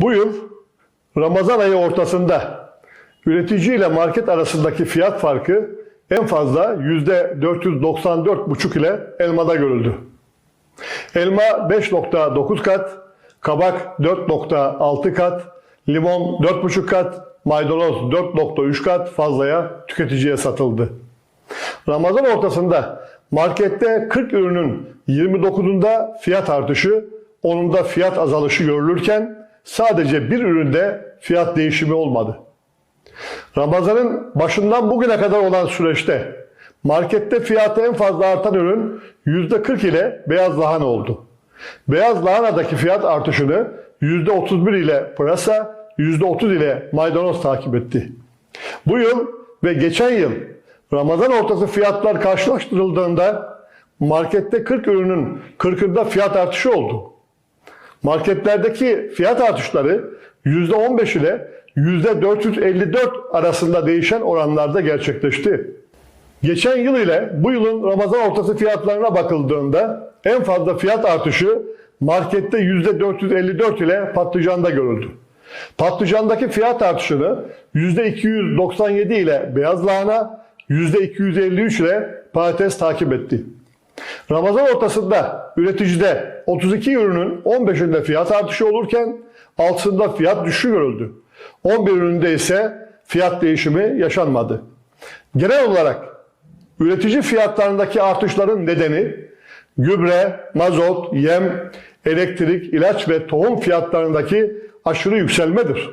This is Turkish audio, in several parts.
Bu yıl Ramazan ayı ortasında üretici ile market arasındaki fiyat farkı en fazla %494,5 ile elmada görüldü. Elma 5.9 kat, kabak 4.6 kat, limon 4.5 kat, maydanoz 4.3 kat fazlaya tüketiciye satıldı. Ramazan ortasında markette 40 ürünün 29'unda fiyat artışı, 10'unda fiyat azalışı görülürken sadece bir üründe fiyat değişimi olmadı. Ramazanın başından bugüne kadar olan süreçte markette fiyatı en fazla artan ürün %40 ile beyaz lahana oldu. Beyaz lahanadaki fiyat artışını %31 ile pırasa, %30 ile maydanoz takip etti. Bu yıl ve geçen yıl Ramazan ortası fiyatlar karşılaştırıldığında markette 40 ürünün 40'ında fiyat artışı oldu. Marketlerdeki fiyat artışları %15 ile %454 arasında değişen oranlarda gerçekleşti. Geçen yıl ile bu yılın Ramazan ortası fiyatlarına bakıldığında en fazla fiyat artışı markette %454 ile patlıcanda görüldü. Patlıcandaki fiyat artışını %297 ile beyaz lahana, %253 ile patates takip etti. Ramazan ortasında üreticide 32 ürünün 15'inde fiyat artışı olurken 6'sında fiyat düşüşü görüldü. 11 üründe ise fiyat değişimi yaşanmadı. Genel olarak üretici fiyatlarındaki artışların nedeni gübre, mazot, yem, elektrik, ilaç ve tohum fiyatlarındaki aşırı yükselmedir.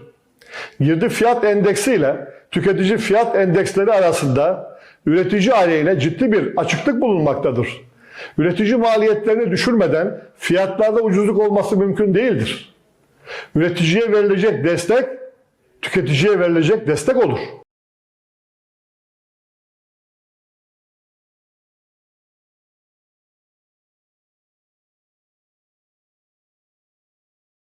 Girdi fiyat endeksi ile tüketici fiyat endeksleri arasında üretici aleyhine ciddi bir açıklık bulunmaktadır. Üretici maliyetlerini düşürmeden fiyatlarda ucuzluk olması mümkün değildir. Üreticiye verilecek destek tüketiciye verilecek destek olur.